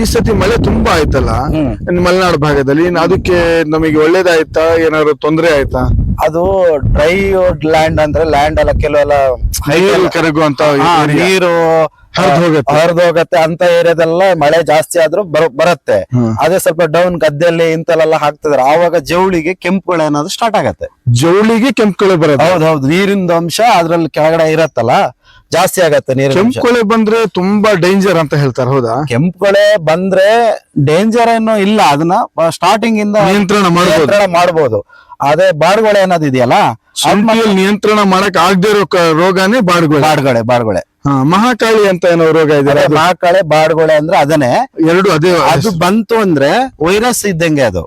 ಈ ಸತಿ ಮಳೆ ತುಂಬಾ ಆಯ್ತಲ್ಲ. ಮಲೆನಾಡು ಭಾಗದಲ್ಲಿ? ಅದಕ್ಕೆ ನಮಗೆ ಒಳ್ಳೇದಾಯ್ತಾ? ಏನಾದ್ರು ತೊಂದರೆ ಆಯ್ತಾ? ಅದು ಡ್ರೈ ಲ್ಯಾಂಡ್ ಅಂದ್ರೆ ಲ್ಯಾಂಡ್ ಎಲ್ಲ ಕೆಲವೆಲ್ಲ ನೀರು ಕರಗುವಂತ ನೀರು ಹರಿದೋಗತ್ತೆ ಹೋಗತ್ತೆ. ಹರಿದು ಹೋಗತ್ತೆ ಅಂತ ಏರಿಯಾದೆಲ್ಲ ಮಳೆ ಜಾಸ್ತಿ ಆದ್ರೂ ಬರ- ಬರುತ್ತೆ. ಅದೇ ಸ್ವಲ್ಪ ಡೌನ್ ಗದ್ದೆಯಲ್ಲಿ ಇಂತಲೆಲ್ಲ ಹಾಕ್ತಿದ್ರೆ. ಆವಾಗ ಜವಳಿಗೆ ಕೆಂಪುಗಳು ಅನ್ನೋದು ಸ್ಟಾರ್ಟ್ ಆಗತ್ತೆ. ಜವಳಿಗೆ ಕೆಂಪುಗಳು ಬರುತ್ತೆ ಹೌದೌದು ನೀರಿಂದ ಅಂಶ ಅದ್ರಲ್ಲಿ ಕೆಳಗಡೆ ಇರತ್ತಲ್ಲ? ಜಾಸ್ತಿ ಆಗತ್ತೆ ನೀರಿನ ಕೆಂಪು ಅಂಶ ಕೊಳೆ ಬಂದ್ರೆ ತುಂಬಾ ಡೇಂಜರ್ ಅಂತ ಹೇಳ್ತಾರೆ ಹೌದಾ? ಕೆಂಪುಕೊಳೆ ಬಂದ್ರೆ ಡೇಂಜರ್ ಏನೋ ಇಲ್ಲ ಅದನ್ನ ಸ್ಟಾರ್ಟಿಂಗ್ ಇಂದ ನಿಯಂತ್ರಣ ಮಾಡ್ಬೋದು. ನಿಯಂತ್ರಣ ಮಾಡ್ಬೋದು. ಅದೇ ಬಾಡುಗೊಳೆ ಅನ್ನೋದು ಇದೆಯಲ್ಲ ಶುಂಠಿಯಲ್ಲಿ ನಿಯಂತ್ರಣ ಮಾಡಕ್ ಆಗದೆ ಇರೋ ಕ- ರೋಗನೇ ಬಾಡ್ಗಳು ಬಾಡುಗೊಳೆ ಬಾಡುಗೊಳೆ ಹಾ ಮಹಾಕಾಳಿ ಅಂತ ಏನೋ ರೋಗ ಇದೆ ಮಹಾಕಾಳಿ ಮಹಾಕಳೆ ಬಾಡ್ಗೊಳೆ ಅಂದ್ರೆ ಅದನ್ನೇ. ಎರಡು ಅದೇ ಅದು ಬಂತು ಅಂದ್ರೆ ವೈರಸ್ ಇದ್ದಂಗೆ ಅದು.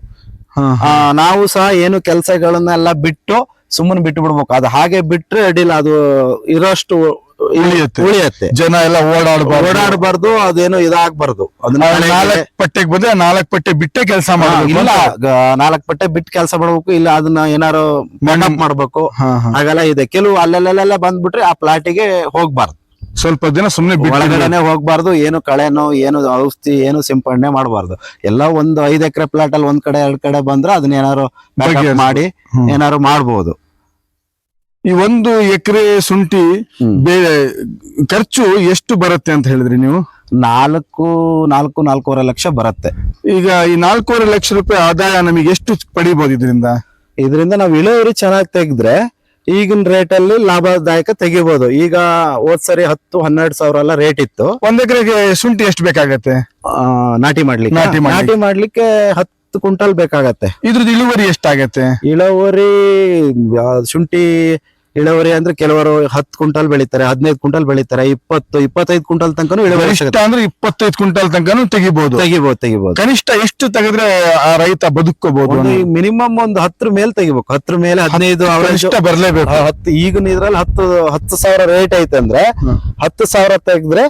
ಹಾ, ಆ, ನಾವು ಸಹ ಏನು ಕೆಲಸಗಳನ್ನೆಲ್ಲ ಬಿಟ್ಟು ಸುಮ್ಮನೆ ಬಿಟ್ಟು ಬಿಡ್ಬೇಕು ಅದು ಹಾಗೆ ಬಿಟ್ರೆ ಅಡಿಲ್ಲ ಅದು ಇರೋಷ್ಟು ಉಳಿಯುತ್ತೆ. ಉಳಿಯತ್ತೆ. ಜನ ಎಲ್ಲ ಓಡಾಡಬಾರ್ದು. ಓಡಾಡಬಾರ್ದು ಅದೇನು ಇದಾಗಬಾರ್ದು. ನಾಲ್ಕ್ ಪಟ್ಟೆಗೆ ಬಂದ್ರೆ ನಾಲ್ಕು ಪಟ್ಟೆ ಬಿಟ್ಟೆ ಕೆಲಸ ಮಾಡಿಲ್ಲ ಮಾಡಬೇಕು. ನಾಲ್ಕು ಪಟ್ಟೆ ಬಿಟ್ಟು ಕೆಲಸ ಮಾಡ್ಬೇಕು ಇಲ್ಲ ಅದನ್ನ ಏನಾರು ಮಂಡಪ್ ಮಾಡ್ಬೇಕು. ಹಾಗೆಲ್ಲ ಇದೆ. ಕೆಲವು ಅಲ್ಲೆಲ್ಲೆಲ್ಲ ಬಂದ್ಬಿಟ್ರೆ ಆ ಪ್ಲಾಟಿಗೆ ಹೋಗ್ಬಾರ್ದು. ಸ್ವಲ್ಪ ದಿನ ಸುಮ್ನೆ ಬಿಟ್ಟು ಒಳಗಡೆನೆ ಹೋಗ್ಬಾರ್ದು ಏನು ಕಳೆನೋ ಏನು ಔಷಧಿ ಏನು ಸಿಂಪಡಣೆ ಮಾಡಬಾರ್ದು. ಎಲ್ಲ ಒಂದು ಐದ್ ಎಕರೆ ಪ್ಲಾಟ್ ಅಲ್ಲಿ ಒಂದ್ ಕಡೆ ಎರಡ್ ಕಡೆ ಬಂದ್ರೆ ಅದನ್ನ ಏನಾರು ಮಾಡಿ. ಏನಾರು ಮಾಡ್ಬೋದು. ಈ ಒಂದು ಎಕರೆ ಶುಂಠಿ. ಬೇರೆ ಖರ್ಚು ಎಷ್ಟು ಬರುತ್ತೆ ಅಂತ ಹೇಳಿದ್ರಿ ನೀವು? ನಾಲ್ಕು ನಾಲ್ಕು ನಾಲ್ಕೂವರೆ ಲಕ್ಷ ಬರುತ್ತೆ. ಈಗ ಈ ನಾಲ್ಕೂವರೆ ಲಕ್ಷ ರೂಪಾಯಿ ಆದಾಯ ನಮಗೆ ಎಷ್ಟು ಪಡಿಬಹುದು ಇದರಿಂದ? ಇದರಿಂದ ನಾವು ಇಳುವರಿ ಚೆನ್ನಾಗಿ ತೆಗೆದ್ರೆ ಈಗಿನ ರೇಟ್ ಅಲ್ಲಿ ಲಾಭದಾಯಕ ತೆಗಿಬಹುದು ಈಗ ಹೋದ್ ಸರಿ ಹತ್ತು ಹನ್ನೆರಡು ಸಾವಿರ ಎಲ್ಲ ರೇಟ್ ಇತ್ತು. ಒಂದ್ ಎಕರೆಗೆ ಶುಂಠಿ ಎಷ್ಟು ಬೇಕಾಗತ್ತೆ? ಆ, ನಾಟಿ ಮಾಡ್ಲಿಕ್ಕೆ? ನಾಟಿ ಮಾಡ್ಲಿಕ್ಕೆ. ನಾಟಿ ಮಾಡ್ಲಿಕ್ಕೆ ಹತ್ತು ಕ್ವಿಂಟಲ್ ಬೇಕಾಗತ್ತೆ. ಇದ್ರದ್ದು ಇಳುವರಿ ಎಷ್ಟಾಗತ್ತೆ? ಇಳುವರಿ ಆ, ಶುಂಠಿ ಇಳುವರಿ ಅಂದ್ರೆ ಕೆಲವರು ಹತ್ತು ಕ್ವಿಂಟಲ್ ಬೆಳಿತಾರೆ ಹದಿನೈದು ಕುಂಟಲ್ ಬೆಳಿತಾರೆ ಇಪ್ಪತ್ತು ಇಪ್ಪತ್ತೈದು ಕ್ವಿಂಟಲ್ ತನಕ ಇಳುವರಿ ಗರಿಷ್ಠ ಸಿಗುತ್ತೆ. ಅಂದ್ರೆ ಇಪ್ಪತ್ತೈದು ಕ್ವಿಂಟಲ್ ತನಕನು ತೆಗಿಬಹುದು ತೆಗಿಬಹುದು ತೆಗಿಬಹುದು ಕನಿಷ್ಠ ಎಷ್ಟು ತೆಗೆದ್ರೆ ಆ ರೈತ ಬದುಕೋಬಹುದು ಒಂದು ಮಿನಿಮಮ್ ಒಂದು ಹತ್ರ ಮೇಲೆ ತೆಗಿಬೇಕು. ಹತ್ತರ ಮೇಲೆ ಹದಿನೈದು ಕನಿಷ್ಠ ಬರ್ಲೇಬೇಕು. ಹತ್ತು ಈಗಿನ ಇದ್ರಲ್ಲಿ ಹತ್ತು ಹತ್ತು ಸಾವಿರ ರೇಟ್ ಐತೆ ಅಂದ್ರೆ ಹ್ಮ್. ಹತ್ತು ಸಾವಿರ ತೆಗೆದ್ರೆ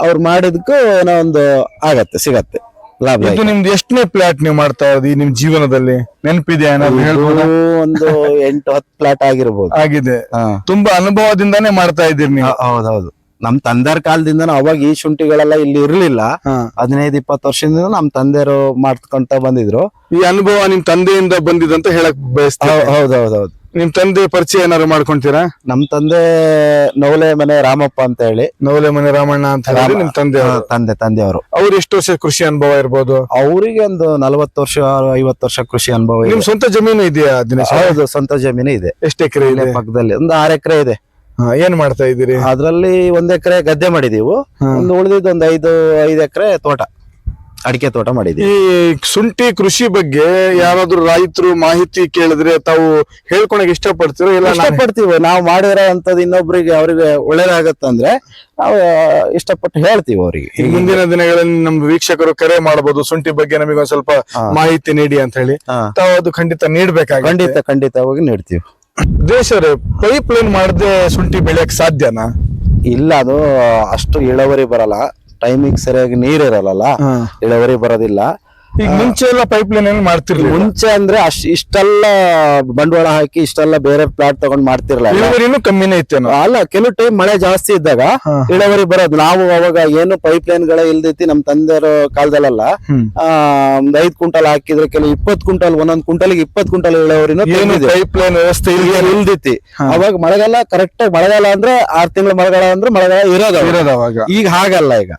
ಅವ್ರು ಮಾಡಿದಕ್ಕೂ ಏನೋ ಒಂದು ಆಗತ್ತೆ ಸಿಗತ್ತೆ. ಲಾಭ ಇದು ನಿಮ್ದು ಎಷ್ಟನೇ ಪ್ಲಾಟ್ ನೀವು ಮಾಡ್ತಾ ಇರೋದು ನಿಮ್ ಜೀವನದಲ್ಲಿ? ನೆನಪಿದೆಯಾ ಏನಾದ್ರು ಹೇಳ್ಬೋದಾ? ಒಂದು ಎಂಟು ಹತ್ತು ಪ್ಲಾಟ್ ಆಗಿರ್ಬೋದು. ಆಗಿದೆ. ಹಾ. ತುಂಬಾ ಅನುಭವದಿಂದಾನೇ ಮಾಡ್ತಾ ಇದ್ದೀರಿ ನೀವು. ಹೌದೌದು. ನಮ್ ತಂದೆಯವ್ರ ಕಾಲದಿಂದ ಅವಾಗ ಈ ಶುಂಠಿಗಳೆಲ್ಲ ಇಲ್ಲಿ ಇರ್ಲಿಲ್ಲ. ಹಾ. ಹದಿನೈದು ಇಪ್ಪತ್ತು ವರ್ಷದಿಂದ ನಮ್ ತಂದೆಯವರು ಮಾಡ್ಕೊಂತ ಬಂದಿದ್ರು. ಈ ಅನುಭವ ನಿಮ್ ತಂದೆಯಿಂದ ಬಂದಿದಂತ ಹೇಳಕ್ ಬಯಸ್ತಾ ಹೌದೌದೌದು. ನಿಮ್ ತಂದೆ ಪರಿಚಯ ಏನಾದ್ರು ಮಾಡ್ಕೊಂತೀರಾ? ನಮ್ ತಂದೆ ನವಲೆ ಮನೆ ರಾಮಪ್ಪ ಅಂತ ಹೇಳಿ. ನವಲೆ ಮನೆ ರಾಮಣ್ಣ ಅಂತ ಹೇಳಿ ನಿಮ್ ತಂದೆ ತಂದೆ ತಂದೆ ಅವರು ಅವ್ರು ಎಷ್ಟು ವರ್ಷ ಕೃಷಿ ಅನುಭವ ಇರ್ಬೋದು? ಅವರಿಗೆ ಒಂದು ನಲವತ್ತು ವರ್ಷ ಐವತ್ತು ವರ್ಷ ಕೃಷಿ ಅನುಭವ ನಿಮ್ ಇದೆ. ಸ್ವಂತ ಜಮೀನು ಇದೆಯಾ ದಿನೇಶ್ ಹೌದು ಸ್ವಂತ ಜಮೀನು ಇದೆ. ಎಷ್ಟು ಎಕರೆ ಇಲ್ಲೇ ಇದೆ? ಪಕ್ಕದಲ್ಲಿ. ಒಂದು ಆರ್ ಎಕರೆ ಇದೆ. ಹಾ, ಏನ್ ಮಾಡ್ತಾ ಇದ್ದೀರಿ? ಅದ್ರಲ್ಲಿ ಒಂದ್ ಎಕರೆ ಗದ್ದೆ ಮಾಡಿದೀವು. ಹಾ. ಒಂದು ಉಳಿದಿದ್ದು ಒಂದು ಐದು ಐದು ಎಕರೆ ತೋಟ. ಅಡಿಕೆ ತೋಟ ಮಾಡಿದೀವಿ ಈ ಶುಂಠಿ ಕೃಷಿ ಬಗ್ಗೆ ಯಾರಾದ್ರೂ ರೈತರು ಮಾಹಿತಿ ಕೇಳಿದ್ರೆ ತಾವು ಹೇಳ್ಕೊಳಕ್ ಇಷ್ಟಪಡ್ತೀರೋ ಇಲ್ಲ ನಾನ್- ಇಷ್ಟಪಡ್ತೀವಿ. ನಾವು ಮಾಡಿರೋ ಅಂತದ್ ಇನ್ನೊಬ್ರಿಗೆ ಅವ್ರಿಗೆ ಒಳ್ಳೇದಾಗತ್ತಂದ್ರೆ ನಾವು ಇಷ್ಟಪಟ್ಟು ಹೇಳ್ತೀವಿ ಅವರಿಗೆ. ಈ ಮುಂದಿನ ದಿನಗಳಲ್ಲಿ ನಮ್ ವೀಕ್ಷಕರು ಕರೆ ಮಾಡಬಹುದು ಶುಂಠಿ ಬಗ್ಗೆ ನಮಗೆ ಒಂದ್ ಸ್ವಲ್ಪ ಹಾ. ಮಾಹಿತಿ ನೀಡಿ ಅಂತ ಹೇಳಿ. ತಾವು ಅದು ಖಂಡಿತ ನೀಡ್ಬೇಕಾಗ ಖಂಡಿತ ಖಂಡಿತವಾಗಿ ನೀಡ್ತೀವಿ. ದೇಶರೇ ಪೈಪ್ ಲೈನ್ ಮಾಡದೆ ಶುಂಠಿ ಬೆಳೆಯಕ್ ಸಾಧ್ಯನಾ? ಇಲ್ಲ ಅದು ಅಷ್ಟು ಇಳುವರಿ ಬರಲ್ಲ. ಟೈಮಿಗೆ ಸರಿಯಾಗಿ ನೀರ್ ಇರಲ್ಲ ಇಳುವರಿ ಬರೋದಿಲ್ಲ. ಈಗ ಮುಂಚೆ ಎಲ್ಲ ಪೈಪ್ ಲೈನ್ ಏನ್ ಮಾಡ್ತಿರ್ಲಿಲ್ಲ? ಮುಂಚೆ ಅಂದ್ರೆ ಅಷ್ಟ್ ಇಷ್ಟೆಲ್ಲ ಬಂಡವಾಳ ಹಾಕಿ ಇಷ್ಟೆಲ್ಲ ಬೇರೆ ಪ್ಲಾಟ್ ತಗೊಂಡ್ ಮಾಡ್ತಿರ್ಲಿಲ್ಲ. ಇಳುವರಿನೂ ಕಮ್ಮಿನೇ ಇತ್ತೇನೋ ಅಲ್ಲ ಕೆಲವು ಟೈಮ್ ಮಳೆ ಜಾಸ್ತಿ ಇದ್ದಾಗ. ಇಳುವರಿ ಬರೋದು. ನಾವು ಅವಾಗ ಏನು ಪೈಪ್ ಲೈನ್ಗಳ ಇಲ್ದೈತಿ ನಮ್ ತಂದೆಯರ ಕಾಲದಲ್ಲ ಆ, ಒಂದ್ ಐದ್ ಕ್ವಿಂಟಲ್ ಹಾಕಿದ್ರೆ ಕೆಲವು ಇಪ್ಪತ್ ಕ್ವಿಂಟಲ್ ಒಂದೊಂದ್ ಕುಂಟಲ್ ಇಪ್ಪತ್ ಕ್ವಿಂಟಲ್ ಇಳುವರಿನೂ ಏನು ಪೈಪ್ ಲೈನ್ ವ್ಯವಸ್ಥೆ ಇಲ್ದೈತಿ ಅವಾಗ ಮಳೆಗಾಲ ಕರೆಕ್ಟ್ ಆಗಿ ಮಳೆಗಾಲ ಅಂದ್ರೆ ಆರ್ ತಿಂಗಳ ಮಳೆಗಾಲ ಅಂದ್ರೆ ಮಳೆಗಾಲ ಇರೋದ ಅವಾಗ. ಇರೋದು ಅವಾಗ. ಈಗ ಹಾಗಲ್ಲ ಈಗ.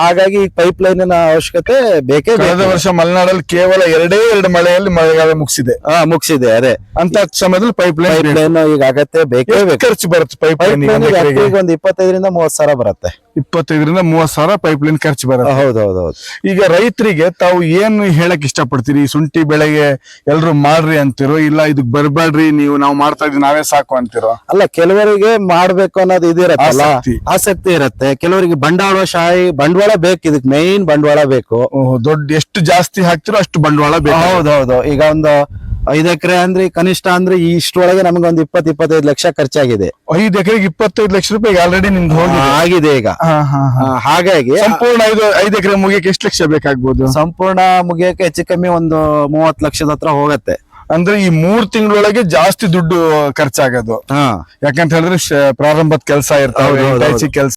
ಹಾಗಾಗಿ ಪೈಪ್ ಲೈನ್ ಅವಶ್ಯಕತೆ ಬೇಕು ವರ್ಷ ಮಲೆನಾಡಲ್ಲಿ ಕೇವಲ ಎರಡೇ ಎರಡು ಮಳೆಯಲ್ಲಿ ಮಳೆಗಾಲ ಮುಗಿಸಿದೆ. ಹಾ ಮುಗಿಸಿದೆ ಅದೇ. ಅಂತ ಸಮಯದಲ್ಲಿ ಪೈಪ್ ಲೈನ್ ಈಗ ಅಗತ್ಯ ಬೇಕೇ ಬೇಕು. ಖರ್ಚು ಬರುತ್ತೆ ಪೈಪ್ ಲೈನ್ ಈಗ ಒಂದು ಇಪ್ಪತ್ತೈದರಿಂದ ಮೂವತ್ ಸಾವಿರ ಬರುತ್ತೆ. ಇಪ್ಪತ್ತೈದರಿಂದ ಮೂವತ್ ಸಾವಿರ ಪೈಪ್ ಲೈನ್ ಖರ್ಚು ಬರುತ್ತೆ. ಹೌದೌದೌದು ಈಗ ರೈತರಿಗೆ ತಾವು ಏನು ಹೇಳಕ್ ಇಷ್ಟಪಡ್ತೀರಿ? ಪಡ್ತೀರಿ ಶುಂಠಿ ಬೆಳೆಗೆ ಎಲ್ರು ಮಾಡ್ರಿ ಅಂತಿರೋ ಇಲ್ಲ ಇದಕ್ ಬರ್ಬೇಡ್ರಿ ನೀವು ನಾವು ಮಾಡ್ತಾ ಇದ್ವಿ ನಾವೇ ಸಾಕು ಅಂತಿರೋ? ಅಲ್ಲ ಕೆಲವರಿಗೆ ಮಾಡ್ಬೇಕು ಅನ್ನೋದು ಇದಿರತ್ತಲ್ಲ ಆಸಕ್ತಿ. ಇರುತ್ತೆ. ಕೆಲವರಿಗೆ ಬಂಡವಾಳ ಶಾಹಿ ಬಂಡವಾಳ ಬೇಕು. ಇದಕ್ ಮೇನ್ ಬಂಡವಾಳ ಬೇಕು. ದೊಡ್ಡ ಎಷ್ಟು ಜಾಸ್ತಿ ಹಾಕ್ತಿರೋ ಅಷ್ಟು ಬಂಡವಾಳ ಬೇಕು ಹೌದೌದು. ಈಗ ಒಂದು ಐದು ಎಕರೆ ಅಂದ್ರೆ ಕನಿಷ್ಠ ಅಂದ್ರೆ ಇಷ್ಟೊಳಗೆ ನಮ್ಗೆ ಒಂದು ಇಪ್ಪತ್ ಇಪ್ಪತ್ತೈದು ಲಕ್ಷ ಖರ್ಚಾಗಿದೆ. ಐದು ಎಕರೆಗೆ ಇಪ್ಪತ್ತೈದು ಲಕ್ಷ ರೂಪಾಯಿ ಆಲ್ರೆಡಿ ನಿಮ್ದು ಹೋಗಿದೆ. ಆಗಿದೆ ಈಗ. ಆ, ಹಾಗಾಗಿ ಸಂಪೂರ್ಣ ಐದು ಐದು ಎಕರೆ ಮುಗಿಯಕ್ಕೆ ಎಷ್ಟು ಲಕ್ಷ ಬೇಕಾಗ್ಬೋದು? ಸಂಪೂರ್ಣ ಮುಗಿಯಕ್ಕೆ ಹೆಚ್ಚು ಕಮ್ಮಿ ಒಂದು ಮೂವತ್ ಲಕ್ಷದ ಹತ್ರ ಹೋಗತ್ತೆ. ಅಂದ್ರೆ ಈ ಮೂರ್ ತಿಂಗಳೊಳಗೆ ಜಾಸ್ತಿ ದುಡ್ಡು ಖರ್ಚಾಗೋದು. ಹಾ. ಯಾಕಂತ ಹೇಳಿದ್ರೆ ಶ- ಪ್ರಾರಂಭದ ಕೆಲಸ ಇರ್ತಾವೆ ಕೆಲಸ